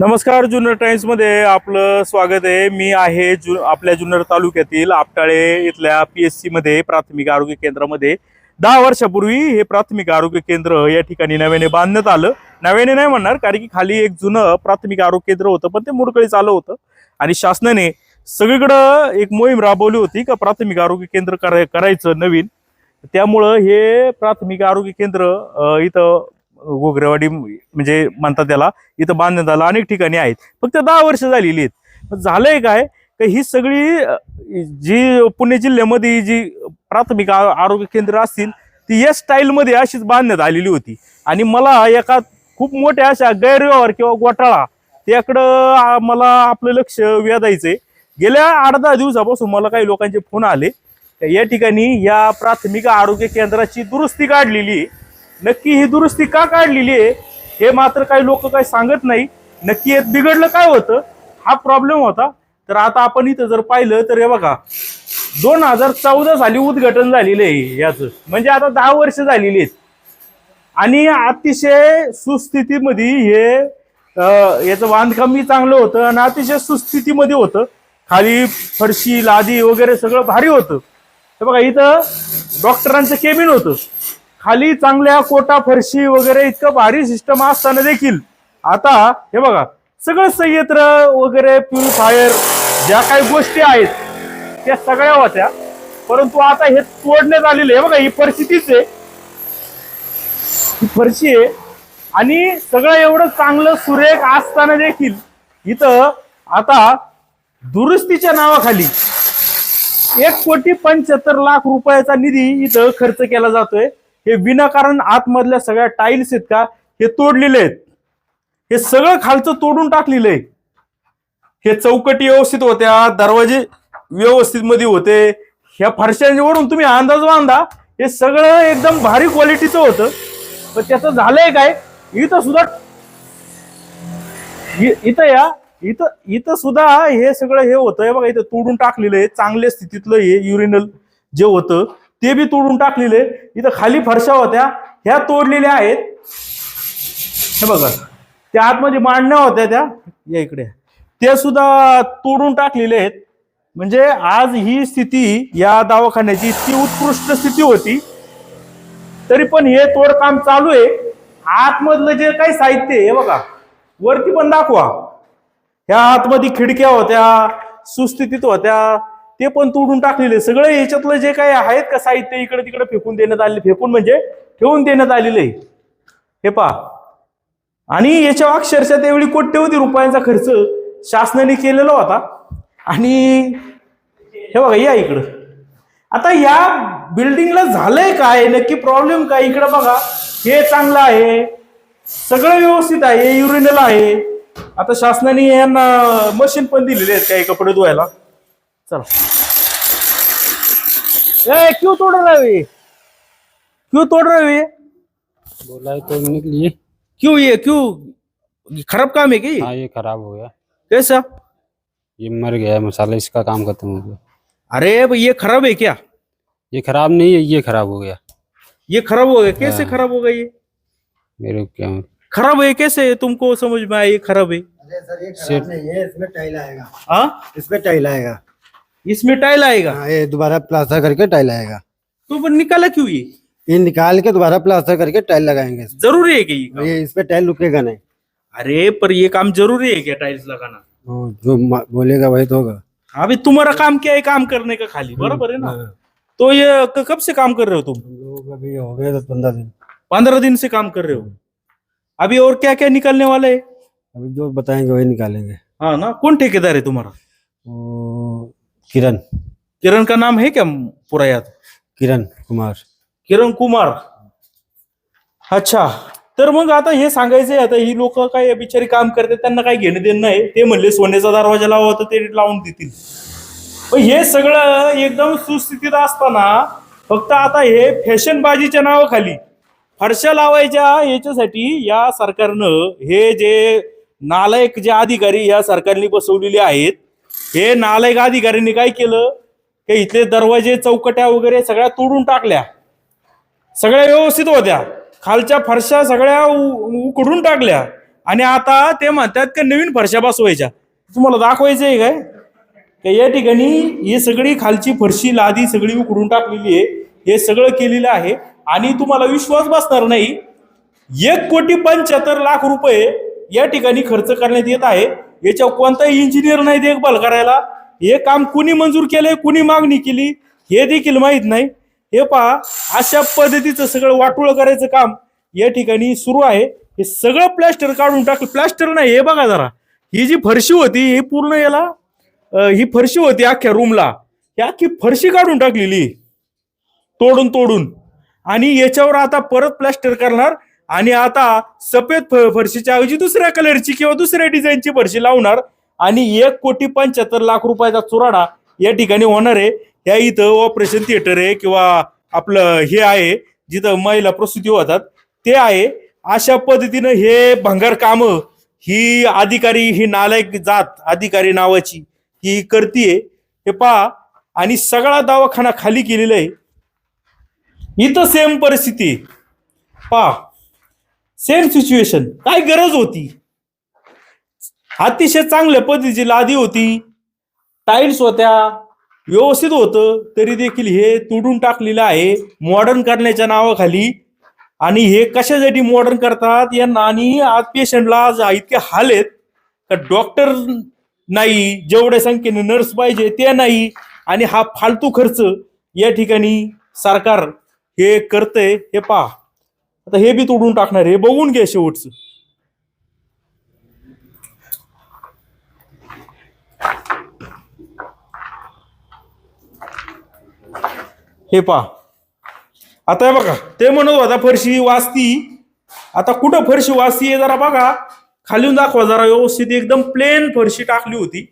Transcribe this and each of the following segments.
नमस्कार जुन्नर टाइम्समध्ये आपलं स्वागत आहे. मी आहे जु आपल्या जुन्नर तालुक्यातील आपटाळे इथल्या पी एस सीमध्ये प्राथमिक आरोग्य केंद्रामध्ये. दहा वर्षापूर्वी हे प्राथमिक आरोग्य केंद्र या ठिकाणी नव्याने बांधण्यात आलं. नव्याने नाही म्हणणार कारण की खाली एक जुनं प्राथमिक आरोग्य केंद्र होतं पण ते मुडकळीच आलं होतं. आणि शासनाने सगळीकडं एक मोहीम राबवली होती का प्राथमिक आरोग्य केंद्र करायचं नवीन. त्यामुळं हे प्राथमिक आरोग्य केंद्र इथं गोगरेवाडी म्हणजे म्हणतात त्याला इथं बांधण्यात आलं अनेक ठिकाणी आहेत. फक्त दहा वर्ष झालेली आहेत. झालंय काय? का ही सगळी जी पुणे जिल्ह्यामध्ये जी प्राथमिक आ- आरोग्य केंद्र असतील ती या स्टाईलमध्ये अशीच बांधण्यात आलेली होती. आणि मला एका खूप मोठ्या अशा गैरव्यवहार किंवा घोटाळा त्याकडं मला आपलं लक्ष वेधायचंय. गेल्या आठ दहा दिवसापासून मला काही लोकांचे फोन आले. या ठिकाणी या प्राथमिक आरोग्य केंद्राची दुरुस्ती काढलेली आहे. नक्की ही दुरुस्ती का काढलेली आहे हे मात्र काही लोक काही सांगत नाही. नक्की यात बिघडलं काय होतं हा प्रॉब्लेम होता. तर आता आपण इथं जर पाहिलं तर हे बघा दोन हजार चौदा साली उद्घाटन झालेलं आहे याचं. म्हणजे आता दहा वर्ष झालेली आहेत. आणि अतिशय सुस्थितीमध्ये हे याचं बांधकामही चांगलं होतं आणि अतिशय सुस्थितीमध्ये होतं. खाली फरशी लादी वगैरे सगळं भारी होतं. तर बघा इथं डॉक्टरांचं केबिन होतं. खाली चांगल्या कोटा फरशी वगैरे इतकं भारी सिस्टम असताना देखील आता हे बघा सगळं संयंत्र वगैरे प्युरिफायर ज्या काही गोष्टी आहेत त्या सगळ्या होत्या. परंतु आता हे तोडण्यात आलेले आहे बघा ही परिस्थितीच आहे. ही फरशी आहे. आणि सगळं एवढं चांगलं सुरेख असताना देखील इथं आता दुरुस्तीच्या नावाखाली एक कोटी पंच्याहत्तर लाख रुपयाचा निधी इथं खर्च केला जातोय. हे विनाकारण आतमधल्या सगळ्या टाईल्स आहेत का? हे तोडलेले आहेत. हे सगळं खालचं तोडून टाकलेलं आहे हे चौकटी व्यवस्थित होत्या दरवाजे व्यवस्थित मध्ये होते. ह्या फरशांवरून तुम्ही अंदाज बांधा. हे सगळं एकदम भारी क्वालिटीचं होतं. पण त्याचं झालंय काय? इथं सुद्धा इथं या. इथं इथं सुद्धा हे सगळं हे होतं. बघा इथं तोडून टाकलेलं आहे. चांगल्या स्थितीतलं हे युरिनल जे होतं. ते बी तोडून टाकलेले. इथं खाली फरशा होत्या. ह्या तोडलेल्या आहेत. हे बघा. त्या आतमध्ये मांडण्या होत्या त्या. या इकडे. ते सुद्धा तोडून टाकलेले आहेत. म्हणजे आज ही स्थिती या दवाखान्याची इतकी उत्कृष्ट स्थिती होती. तरी पण हे तोडकाम चालू आहे. आतमधलं जे काही साहित्य आहे हे बघा. वरती पण दाखवा. ह्या आतमध्ये खिडक्या होत्या. सुस्थितीत होत्या. ते पण तोडून टाकलेले. सगळं याच्यातलं जे काही आहेत का साहित्य इकडे तिकडे फेकून देण्यात आले फेकून म्हणजे ठेवून देण्यात आलेलं. आहे हे पहा. आणि याच्या अक्षरशः त्यावेळी कोट्यवधी रुपयांचा खर्च शासनाने केलेला होता. आणि हे बघा या इकडं. आता या बिल्डिंगला झालंय काय? नक्की प्रॉब्लेम काय? इकडं बघा. हे चांगलं आहे. सगळं व्यवस्थित आहे. युरिनल आहे. आता शासनाने यांना मशीन पण दिलेली आहेत काही कपडे धुवायला. चला। ए क्यों तोड़ रहे हो ये? क्यों तोड़ रहे हो ये? बोला है तोड़ने के लिए। क्यों ये क्यों? खराब काम है क्या हाँ ये खराब हो गया। कैसा? ये मर गया मसाला इसका काम खत्म हो। गया अरे भाई ये खराब है क्या? ये खराब नहीं है ये खराब हो गया। ये खराब हो गया? कैसे हाँ। खराब हो गया ये? मेरे क्या खराब है कैसे? तुमको समझ में आया ये खराब है। अरे सर ये खराब नहीं है इसमें टाइल आएगा। हाँ? इसमें टाइल आएगा। इसमें टाइल आएगा। हाँ ये दोबारा प्लास्टर करके टाइल आएगा। तो पर निकाला क्यों ये? ये निकाल के दोबारा प्लास्टर करके टाइल लगाएँगे ज़रूरी है क्या ये ये इस पे टाइल रुकेगा नहीं। अरे पर ये काम ज़रूरी है क्या टाइल्स लगाना? वो जो बोलेगा वही तो होगा। अभी तुम्हारा काम क्या है काम करने का खाली? बराबर है ना? हाँ। तो ये कब से काम कर रहे हो तुम? लोग अभी हो गए दस पंद्रह दिन। पंद्रह दिन से काम कर रहे हो? अभी और क्या क्या निकालने वाला है? अभी जो बताएँगे वही निकालेंगे। हाँ ना? कौन ठेकेदार है तुम्हारा? वो किरण. किरण का नाम है क्या पूरा याद किरण कुमार. किरण कुमार. अच्छा तर मग आता हे सांगायचंय आता ही लोक काय बिचारी काम करते त्यांना काय घेणं देणं नाही. ते म्हणले सोन्याचा दरवाजा लावा तर ते लावून देतील. पण हे सगळं एकदम सुस्थितीत असताना फक्त आता हे फॅशनबाजीच्या नावाखाली फरशा लावायच्या याच्यासाठी या सरकारनं हे जे नालायक जे अधिकारी या सरकारने बसवलेले आहेत हे नालायक अधिकाऱ्यांनी काय केलं? की इथले दरवाजे चौकट्या वगैरे सगळ्या तोडून टाकल्या. सगळ्या व्यवस्थित होत्या. खालच्या फरशा सगळ्या उ- उकडून टाकल्या. आणि आता ते म्हणतात का नवीन फरशा बसवायच्या. तुम्हाला दाखवायचं आहे काय? का या ठिकाणी ही सगळी खालची फरशी लादी सगळी उकडून टाकलेली आहे. हे सगळं केलेलं आहे. आणि तुम्हाला विश्वास बसणार नाही. एक कोटी पंच्याहत्तर लाख रुपये या ठिकाणी खर्च करण्यात येत आहे. याच्यावर कोणताही इंजिनियर नाही देखभाल करायला. हे काम कुणी मंजूर केलंय कुणी मागणी केली हे देखील माहीत नाही. हे पहा अशा पद्धतीचं सगळं वाटोळ करायचं काम या ठिकाणी सुरू आहे. हे सगळं प्लॅस्टर काढून टाकलं. प्लॅस्टर नाही हे बघा जरा. ही जी फरशी होती ही पूर्ण याला ही फरशी होती अख्ख्या रूमला. ही अख्खी फरशी काढून टाकलेली. तोडून तोडून. आणि याच्यावर आता परत प्लॅस्टर करणार. आणि आता सफेद फ- फरशीच्या ऐवजी दुसऱ्या कलरची किंवा दुसऱ्या डिझाईनची फरशी लावणार. आणि एक कोटी पंच्याहत्तर लाख रुपयाचा चुराडा या ठिकाणी होणार आहे. या इथं ऑपरेशन थिएटर आहे किंवा आपलं हे आहे जिथं महिला प्रसूती होतात ते आहे. अशा पद्धतीनं हे भंगार कामं ही अधिकारी ही नालायक जात अधिकारी नावाची ही करतीये. हे पहा आणि सगळा दवाखाना खाली केलेला आहे. इथं सेम परिस्थिती. पहा सेम सिच्युएशन काय गरज होती? अतिशय चांगल्या पद्धतीची लादी होती. टाईल्स होत्या. व्यवस्थित होतं. तरी देखील हे तुडून टाकलेलं आहे. मॉडर्न करण्याच्या नावाखाली. आणि हे कशासाठी मॉडर्न करतात? यांना आणि आज पेशंटला आज इतके हाल आहेत. का डॉक्टर नाही. जेवढ्या संख्येने नर्स पाहिजे ते नाही. आणि हा फालतू खर्च या ठिकाणी सरकार हे करतंय. हे पहा. आता हे बी तोडून टाकणार हे बघून घे शेवटचं. हे पहा. आता हे बघा ते म्हणत होता फरशी वाचती. आता कुठं फरशी वाचती आहे जरा बघा. खालीून दाखवा जरा व्यवस्थित एकदम प्लेन फरशी टाकली होती.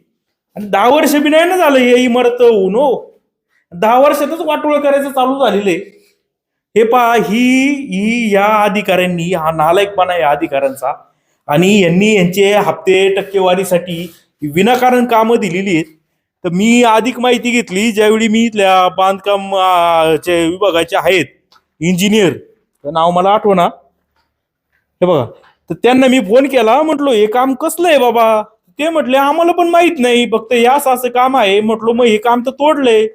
आणि दहा वर्ष बी नाही ना झालं हे इमारत होऊन हो. दहा वर्षातच वाटोळ करायचं चालू झालेलं आहे. हे पहा ही ही या अधिकाऱ्यांनी हा नालायकपणा या अधिकाऱ्यांचा आणि यांनी यांचे हप्ते टक्केवारीसाठी विनाकारण कामं दिलेली आहेत. तर मी अधिक माहिती घेतली ज्यावेळी मी इथल्या बांधकाम चे विभागाचे आहेत इंजिनियर तर नाव मला आठवना. हे बघा तर त्यांना मी फोन केला म्हटलो हे काम कसलं आहे बाबा? ते म्हटले आम्हाला पण माहीत नाही फक्त यास असं काम आहे. म्हटलो मग हे काम तर तोडलंय.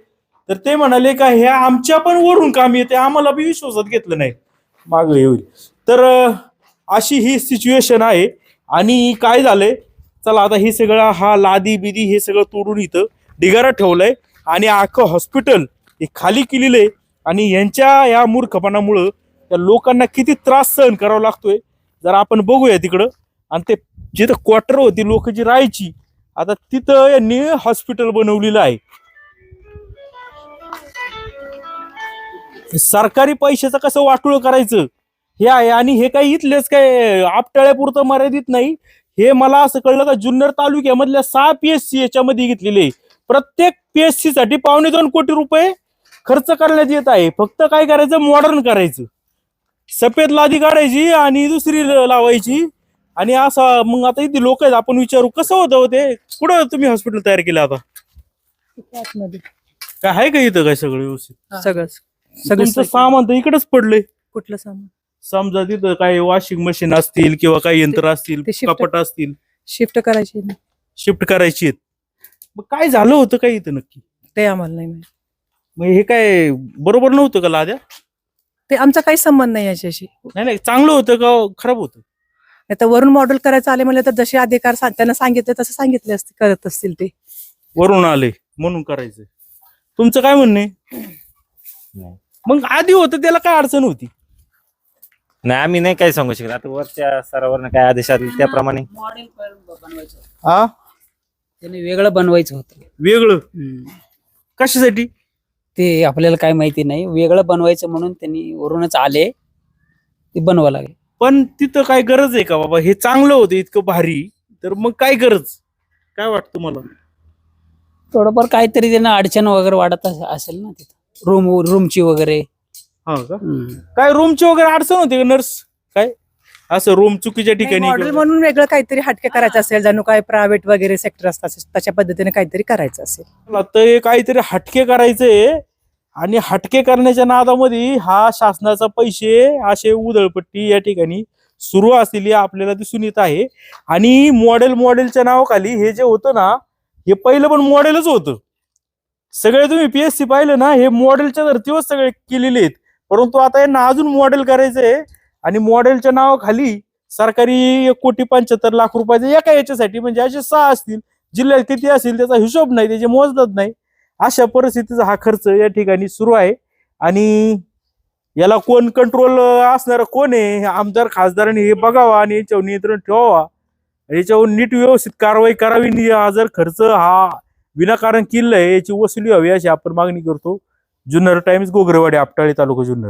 तर ते म्हणाले का हे आमच्या पण वरून काम येते आम्हाला बी विश्वासात घेतलं नाही. माग येईल होईल तर अशी ही सिच्युएशन आहे. आणि काय झालंय? चला आता हे सगळं हा लादी बिदी हे सगळं तोडून इथं ढिगारा ठेवलंय. आणि अख्खं हॉस्पिटल हे खाली केलेलं आहे. आणि यांच्या या मूर्खपणामुळं त्या लोकांना किती त्रास सहन करावा लागतोय. जरा आपण बघूया तिकडं आणि ते जिथं क्वार्टर होती लोक जी राहायची आता तिथं यांनी हॉस्पिटल बनवलेलं आहे. सरकारी पैशाचं कसं वाटोळ करायचं? हे आहे आणि हे काही इथलेच काय आपटाळ्यापुरतं मर्यादित नाही. हे मला असं कळलं का जुन्नर तालुक्यामधल्या सहा पीएससी याच्यामध्ये घेतलेले. प्रत्येक पीएससी साठी पावणे दोन कोटी रुपये खर्च करण्यात येत आहे. फक्त काय करायचं? मॉडर्न करायचं. सफेद लादी काढायची आणि दुसरी लावायची. आणि असं मग आता इथे लोक आहेत आपण विचारू कसं होतं हो ते? कुठं तुम्ही हॉस्पिटल तयार केलं आता? काय आहे का इथं काय सगळं व्यवस्थित? सगळं सगळं तुमचं सामान तर इकडेच पडलंय. कुठलं सामान? समजा तिथं काय वॉशिंग मशीन असतील किंवा काही यंत्र असतील ते shift- कपाट असतील. शिफ्ट करायची ना. शिफ्ट करायची आहेत. मग काय झालं होतं काय इथं नक्की? ते आम्हाला नाही माहीत. मग हे काय बरोबर नव्हतं का लाद्या? ते आमचा काही संबंध नाही याच्याशी. नाही नाही चांगलं होतं का खराब होतं? आता वरून मॉडेल करायचं आले म्हणलं तर जसे अधिकार सा- त्यांना सांगितले तसं सांगितले असते करत असतील ते. वरून आले म्हणून करायचं तुमचं काय म्हणणं आहे? मग आधी होतं त्याला काय अडचण होती? नाही आम्ही नाही काही सांगू शकत. आता वरच्या स्तरावर काय आदेश आले त्याप्रमाणे. मॉडेल बनवायचं होतं. हा त्याने वेगळं बनवायचं होतं. वेगळं? हम्म. कशासाठी? ते आपल्याला काय माहिती नाही. वेगळं बनवायचं म्हणून त्यांनी वरूनच आले. ते बनवा लागले. पण तिथं काय गरज आहे का बाबा? हे चांगलं होतं इतकं भारी. तर मग काय गरज? काय वाटतं मला थोडंफार काहीतरी त्यांना अडचण वगैरे वाढत अस- असेल ना तिथं. रूम रूमची वगैरे. हा का? हम्म. काय रूमची वगैरे अडचण होते का नर्स काय? असं रूम चुकीच्या ठिकाणी मॉडेल किंवा- म्हणून वेगळं काहीतरी हटके करायचं असेल जणू काय प्रायव्हेट वगैरे सेक्टर असतात तशा पद्धतीने काहीतरी करायचं असेल. मला तर हे काहीतरी हटके करायचे आणि हटके करण्याच्या नादामध्ये हा शासनाचा पैसे असे उधळपट्टी या ठिकाणी सुरू असलेली आपल्याला दिसून येत आहे. आणि मॉडेल मॉडेलच्या नावाखाली हे जे होतं ना हे पहिलं पण मॉडेलच होतं. सगळे तुम्ही पीएससी पाहिलं ना हे मॉडेलच्या धर्तीवर सगळे केलेले आहेत. परंतु आता यांना अजून मॉडेल करायचंय आणि मॉडेलच्या नावाखाली सरकारी एक कोटी पंच्याहत्तर लाख रुपयाचे एका याच्यासाठी म्हणजे असे सहा असतील जिल्ह्यात किती असतील त्याचा हिशोब नाही त्याचे मोजदात नाही. अशा परिस्थितीचा हा खर्च या ठिकाणी सुरू आहे. आणि याला कोण कंट्रोल असणार कोण आहे हे आमदार खासदारांनी हे बघावा आणि याच्यावर नियंत्रण ठेवावा. याच्यावर नीट व्यवस्थित कारवाई करावी हा जर खर्च हा विनाकारण किल्ल आहे याची वसुली व्हावी अशी आपण मागणी करतो. जुन्नर टाइम्स गोगरेवाडी आपटाळी तालुका जुन्नर.